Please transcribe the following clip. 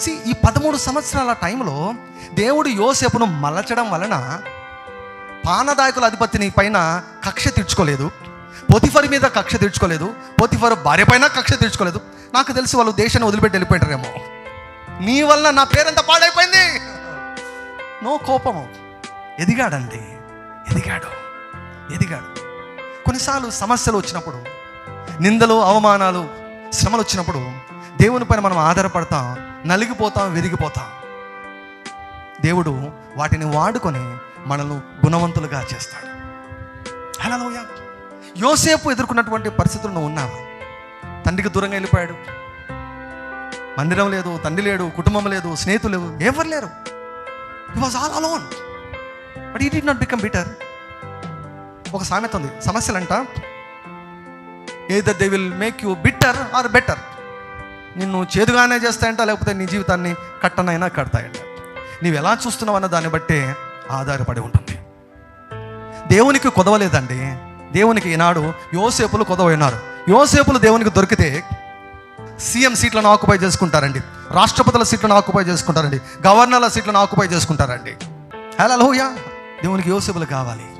C ఈ పదమూడు సంవత్సరాల టైంలో దేవుడు యోసేపును మలచడం వలన పానదాయకుల అధిపతిని పైన కక్ష తీర్చుకోలేదు. పొతిఫర్ మీద కక్ష తీర్చుకోలేదు. పొతిఫర్ భార్య పైన కక్ష తీర్చుకోలేదు. నాకు తెలిసి వాళ్ళు దేశాన్ని వదిలిపెట్టి వెళ్ళిపోయారేమో నీ వల్ల నా పేరంతా పాడైపోయింది. నో కోపము ఎదిగాడండి. ఎదిగాడు. ఎదిగాడు. కొన్నిసార్లు సమస్యలు వచ్చినప్పుడు నిందలు అవమానాలు శ్రమలు వచ్చినప్పుడు దేవుని పైన మనం ఆధారపడతాం నలిగిపోతాం విరిగిపోతాం. దేవుడు వాటిని వాడుకొని మనల్ని గుణవంతులుగా చేస్తాడు. హలోయ యోసేపు ఎదుర్కొన్నటువంటి పరిస్థితులు నువ్వు ఉన్నావా? తండ్రికి దూరంగా వెళ్ళిపోయాడు. మందిరం లేదు తండ్రి లేడు కుటుంబం లేదు స్నేహితులు లేవు ఎవరు లేరు. Was all alone but he did not become bitter ఒక సామెత ఉంది. సమస్యలంట either they will make you bitter or better నిన్ను చేదుగానే చేస్తాయంట లేకపోతే నీ జీవితాన్ని కట్టనైనా కడతాయంట. నీవు ఎలా చూస్తున్నావు అన్న దాన్ని బట్టే ఆధారపడి ఉంటుంది. దేవునికి కుదవలేదండి. దేవునికి ఈనాడు యోసేపులు కుదవైనారు. యోసేపులు దేవునికి దొరికితే సీఎం సీట్లను ఆక్యుపై చేసుకుంటారండి. రాష్ట్రపతుల సీట్లను ఆక్యుపై చేసుకుంటారండి. గవర్నర్ల సీట్లను ఆక్యుపై చేసుకుంటారండి. హలో దేవునికి యోసేపులు కావాలి.